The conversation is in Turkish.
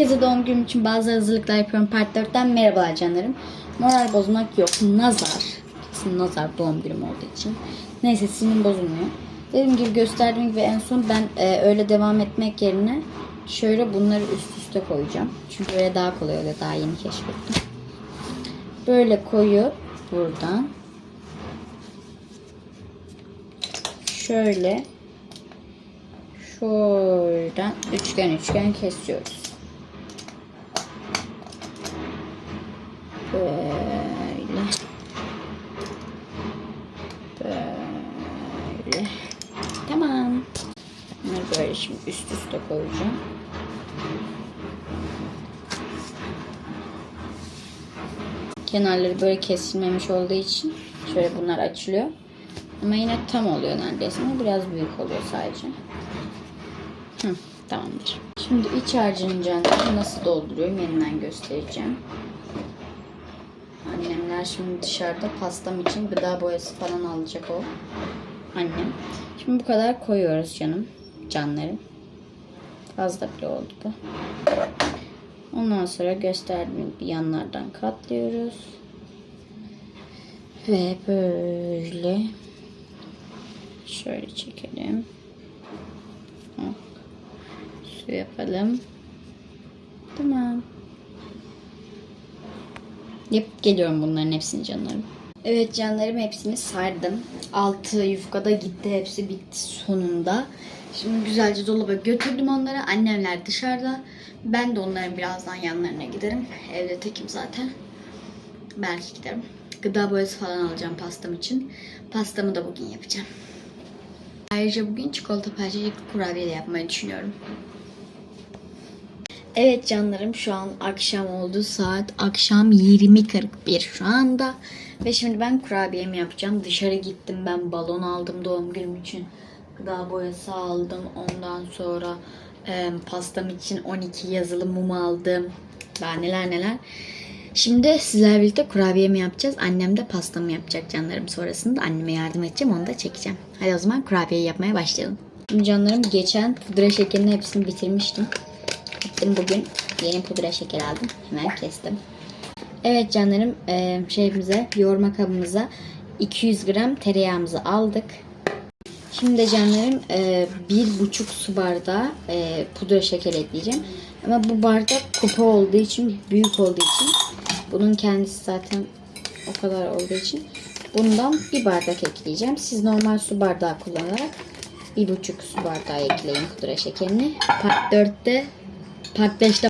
Herkese doğum günüm için bazı hazırlıklar yapıyorum. Part 4'ten merhaba canlarım. Moral bozmak yok. Nazar. Kesin nazar doğum günüm olduğu için. Neyse sinirim bozulmuyor. Dediğim gibi gösterdiğim gibi en son ben e, öyle devam etmek yerine şöyle bunları üst üste koyacağım. Çünkü böyle daha kolay oluyor. Daha yeni keşfettim. Böyle koyup buradan şöyle şuradan üçgen üçgen kesiyoruz. Böyle. Böyle. Tamam. Bunları böyle şimdi üst üste koyacağım. Kenarları böyle kesilmemiş olduğu için şöyle bunlar açılıyor. Ama yine tam oluyor neredeyse ama biraz büyük oluyor sadece. Hı, tamamdır. Şimdi iç harcının canını nasıl dolduruyorum yeniden göstereceğim. Annemler şimdi dışarıda pastam için gıda boyası falan alacak o. Annem. Şimdi bu kadar koyuyoruz canım. Canlarım. Fazla bile oldu bu. Ondan sonra gösterdiğim bir yanlardan katlıyoruz. Ve böyle şöyle çekelim. Su yapalım. Tamam. Yapıp geliyorum bunların hepsini canlarım. Evet canlarım hepsini sardım. Altı yufkada gitti. Hepsi bitti sonunda. Şimdi güzelce dolaba götürdüm onları. Annemler dışarıda. Ben de onların birazdan yanlarına giderim. Evde tekim zaten. Belki giderim. Gıda boyası falan alacağım pastam için. Pastamı da bugün yapacağım. Ayrıca bugün çikolata parçacıklı kurabiye de yapmayı düşünüyorum. Evet canlarım şu an akşam oldu. Saat akşam 20.41 şu anda. Ve şimdi ben kurabiyemi yapacağım. Dışarı gittim ben balon aldım doğum günüm için. Gıda boyası aldım. Ondan sonra e, pastam için 12 yazılı mum aldım. Daha neler neler. Şimdi sizlerle birlikte kurabiyemi yapacağız. Annem de pastamı yapacak canlarım. Sonrasında anneme yardım edeceğim. Onu da çekeceğim. Hadi o zaman kurabiyeyi yapmaya başlayalım. Şimdi canlarım geçen pudra şekerinin hepsini bitirmiştim. Gittim bugün yeni pudra şeker aldım. Hemen kestim. Evet canlarım e, şeyimize yoğurma kabımıza 200 gram tereyağımızı aldık. Şimdi canlarım e, bir buçuk su bardağı e, pudra şeker ekleyeceğim. Ama bu bardak kupa olduğu için, büyük olduğu için bunun kendisi zaten o kadar olduğu için bundan bir bardak ekleyeceğim. Siz normal su bardağı kullanarak bir buçuk su bardağı ekleyin pudra şekerini. Part 4'te, part 5'te